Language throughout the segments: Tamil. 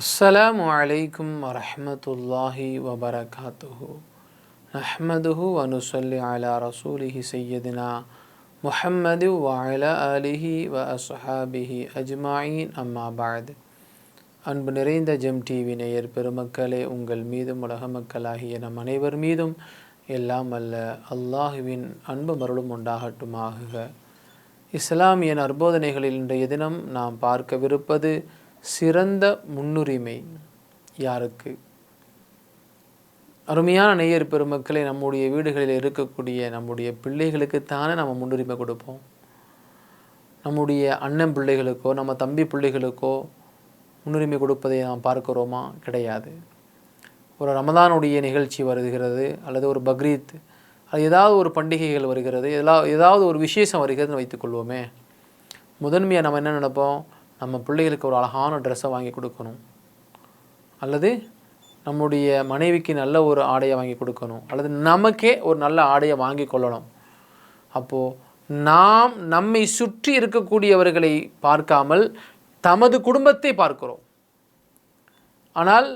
السلام عليكم ورحمة الله وبركاته نحمده ونصلي على رسوله سيدنا محمد وعلى آله وأصحابه أجمعين أما بعد அன்பு நிறைந்த ஜெம் டிவி நேயர் பெருமக்களே உங்கள் மீதும் உலக மக்களாகிய நம் அனைவர் மீதும் எல்லாம் அல்ல அல்லாஹுவின் அன்பு மருளும் உண்டாகட்டுமாக இஸ்லாமிய நற்போதனைகளில் இன்றைய தினம் நாம் பார்க்கவிருப்பது சிறந்த முன்னுரிமை யாருக்கு? அருமையான நேயர் பெருமக்களை நம்முடைய வீடுகளில் இருக்கக்கூடிய நம்முடைய பிள்ளைகளுக்குத்தானே நம்ம முன்னுரிமை கொடுப்போம். நம்முடைய அண்ணன் பிள்ளைகளுக்கோ நம்ம தம்பி பிள்ளைகளுக்கோ முன்னுரிமை கொடுப்பதை நாம் பார்க்கிறோமா? கிடையாது. ஒரு ரமதானுடைய நிகழ்ச்சி வருகிறது அல்லது ஒரு பக்ரீத் அது ஏதாவது ஒரு பண்டிகைகள் வருகிறது எல்லா ஏதாவது ஒரு விசேஷம் வருகிறதுன்னு வைத்துக்கொள்வோமே. முதன்மையாக நம்ம என்ன நினைப்போம்? நம்ம பிள்ளைகளுக்கு ஒரு அழகான ட்ரெஸ்ஸை வாங்கி கொடுக்கணும். அல்லது நம்முடைய மனைவிக்கு நல்ல ஒரு ஆடையை வாங்கி கொடுக்கணும். அல்லது நமக்கே ஒரு நல்ல ஆடையை வாங்கி கொள்ளணும். அப்போது நாம் நம்மை சுற்றி இருக்கக்கூடியவர்களை பார்க்காமல் தமது குடும்பத்தை பார்க்கிறோம். ஆனால்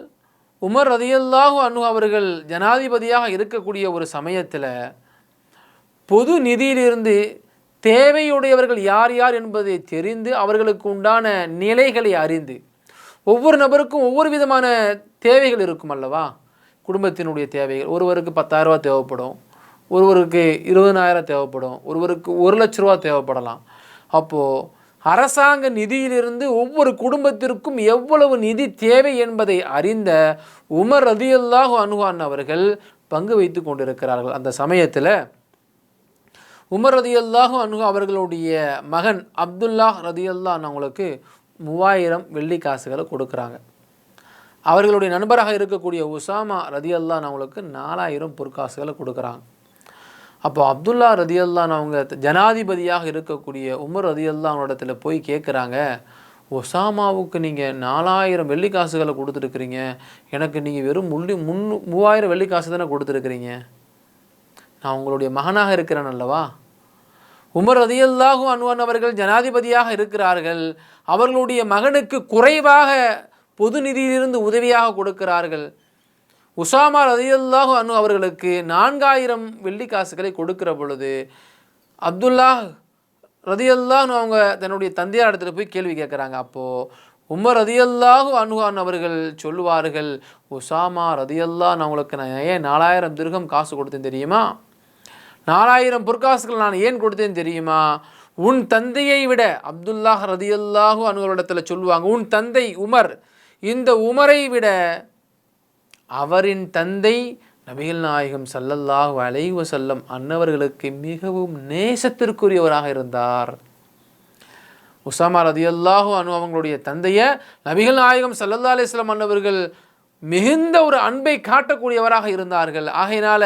உமர் ரதியல்லாஹு அனு அவர்கள் ஜனாதிபதியாக இருக்கக்கூடிய ஒரு சமயத்தில் பொது நிதியிலிருந்து தேவையுடையவர்கள் யார் யார் என்பதை தெரிந்து அவர்களுக்கு உண்டான நிலைகளை அறிந்து ஒவ்வொரு நபருக்கும் ஒவ்வொரு விதமான தேவைகள் இருக்கும் அல்லவா? குடும்பத்தினுடைய தேவைகள். ஒருவருக்கு பத்தாயிரரூபா தேவைப்படும். ஒருவருக்கு இருபதனாயிரம் தேவைப்படும். ஒருவருக்கு ஒரு லட்ச ரூபா தேவைப்படலாம். அப்போது அரசாங்க நிதியிலிருந்து ஒவ்வொரு குடும்பத்திற்கும் எவ்வளவு நிதி தேவை என்பதை அறிந்த உமர் ரதியல்லாஹு அனுகான் அவர்கள் பங்கு வைத்து கொண்டிருக்கிறார்கள். அந்த சமயத்தில் உமர் ரதியல்லாஹும் அனுகு அவர்களுடைய மகன் அப்துல்லாஹ் ரதியல்லான் அவங்களுக்கு மூவாயிரம் வெள்ளி காசுகளை கொடுக்குறாங்க. அவர்களுடைய நண்பராக இருக்கக்கூடிய உசாமா ரதியல்லான் அவங்களுக்கு நாலாயிரம் பொற்காசுகளை கொடுக்குறாங்க. அப்போ அப்துல்லா ரதியல்லான் அவங்க ஜனாதிபதியாக இருக்கக்கூடிய உமர் ரதியல்லான் இடத்துல போய் கேட்குறாங்க ஒசாமாவுக்கு நீங்கள் நாலாயிரம் வெள்ளி காசுகளை கொடுத்துருக்குறீங்க எனக்கு நீங்கள் வெறும் முள்ளி முன்னூ மூவாயிரம் வெள்ளி காசு தானே கொடுத்துருக்குறீங்க? நான் உங்களுடைய மகனாக இருக்கிறேன் அல்லவா? உமர் ரதியல்லாஹு அன்வான் அவர்கள் ஜனாதிபதியாக இருக்கிறார்கள். அவர்களுடைய மகனுக்கு குறைவாக பொது நிதியிலிருந்து உதவியாக கொடுக்கிறார்கள். உசாமா ரதியல்லாஹு அனு அவர்களுக்கு நான்காயிரம் வெள்ளி காசுகளை கொடுக்கிற பொழுது அப்துல்லா ரதியல்லாஹு அவங்க தன்னுடைய தந்தையார் இடத்துல போய் கேள்வி கேட்குறாங்க. அப்போது உமர் ரதியல்லாஹு அனுகான் அவர்கள் சொல்லுவார்கள் உசாமா ரதியல்லான் அவங்களுக்கு நான் ஏன் நாலாயிரம் திருகம் காசு கொடுத்தேன் தெரியுமா? நாலாயிரம் பொற்காசுகள் நான் ஏன் கொடுத்தேன் தெரியுமா? உன் தந்தையை விட அப்துல்லாஹ் ரதியல்லாஹு அனுகளிடத்தில் சொல்லுவாங்க உன் தந்தை உமர். இந்த உமரை விட அவரின் தந்தை நபிகள் நாயகம் சல்லல்லாஹு அலைவ செல்லம் அன்னவர்களுக்கு மிகவும் நேசத்திற்குரியவராக இருந்தார். உசாமா ரதியல்லாஹு அனு அவங்களுடைய தந்தையை நபிகள் நாயகம் சல்லல்லா அலிஸ்லாம் அன்னவர்கள் மிகுந்த ஒரு அன்பை காட்டக்கூடியவராக இருந்தார்கள். ஆகையினால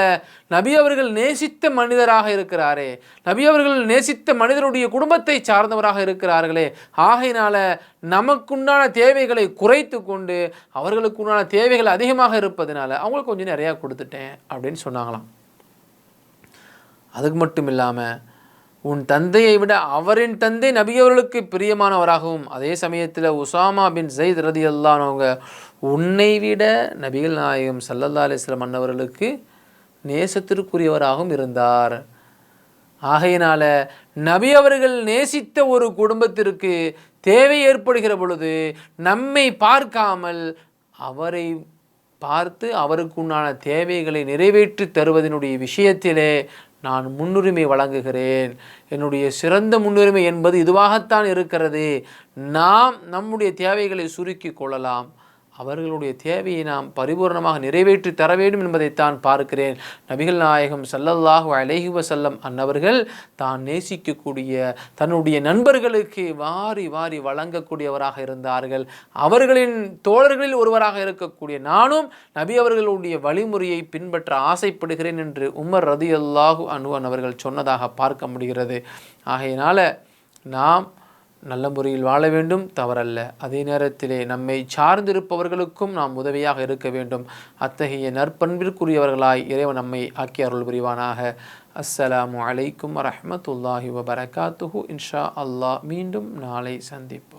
நபி அவர்கள் நேசித்த மனிதராக இருக்கிறாரே. நபி அவர்கள் நேசித்த மனிதருடைய குடும்பத்தை சார்ந்தவராக இருக்கிறார்களே. ஆகையினால நமக்குண்டான தேவைகளை குறைத்து கொண்டு அவர்களுக்குண்டான தேவைகள் அதிகமாக இருப்பதனால அவங்களுக்கு கொஞ்சம் நிறையா கொடுத்துட்டேன் அப்படின்னு சொன்னாங்களாம். அதுக்கு மட்டும் இல்லாமல் உன் தந்தையை விட அவரின் தந்தை நபியவர்களுக்கு பிரியமானவராகவும். அதே சமயத்தில் உசாமா பின் ஜெயித் ரதி அல்லானவங்க உன்னை விட நபிகள் நாயகம் சல்லல்லா அலிஸ்லாம் அன்னவர்களுக்கு நேசத்திற்குரியவராகவும் இருந்தார். ஆகையினால நபி அவர்கள் நேசித்த ஒரு குடும்பத்திற்கு தேவை ஏற்படுகிற பொழுது நம்மை பார்க்காமல் அவரை பார்த்து அவருக்கு உண்டான தேவைகளை நிறைவேற்றி தருவதனுடைய விஷயத்திலே நான் முன்னுரிமை வழங்குகிறேன். என்னுடைய சிறந்த முன்னுரிமை என்பது இதுவாகத்தான் இருக்கிறது. நாம் நம்முடைய தேவைகளை சுருக்கி கொள்ளலாம். அவர்களுடைய தேவையை நாம் பரிபூர்ணமாக நிறைவேற்றி தர வேண்டும் என்பதைத்தான் பார்க்கிறேன். நபிகள் நாயகம் சல்லல்லாஹு அலைஹி வசல்லம் அன்னவர்கள் தான் நேசிக்கக்கூடிய தன்னுடைய நண்பர்களுக்கு வாரி வாரி வழங்கக்கூடியவராக இருந்தார்கள். அவர்களின் தோழர்களில் ஒருவராக இருக்கக்கூடிய நானும் நபி அவர்களுடைய வழிமுறையை பின்பற்ற ஆசைப்படுகிறேன் என்று உமர் ரதி அல்லாஹு அனுவன் அவர்கள் சொன்னதாக பார்க்க முடிகிறது. ஆகையினால் நாம் நல்ல முறையில் வாழ வேண்டும் தவறல்ல. அதே நேரத்திலே நம்மை சார்ந்திருப்பவர்களுக்கும் நாம் உதவியாக இருக்க வேண்டும். அத்தகைய நற்பண்பிற்குரியவர்களாய் இறைவன் நம்மை ஆக்கி அருள் புரிவானாக. அஸ்ஸலாமு அலைக்கும் வரமத்துல்லாஹி வபரகாத்துஹு. இன்ஷா அல்லாஹ் மீண்டும் நாளை சந்திப்போம்.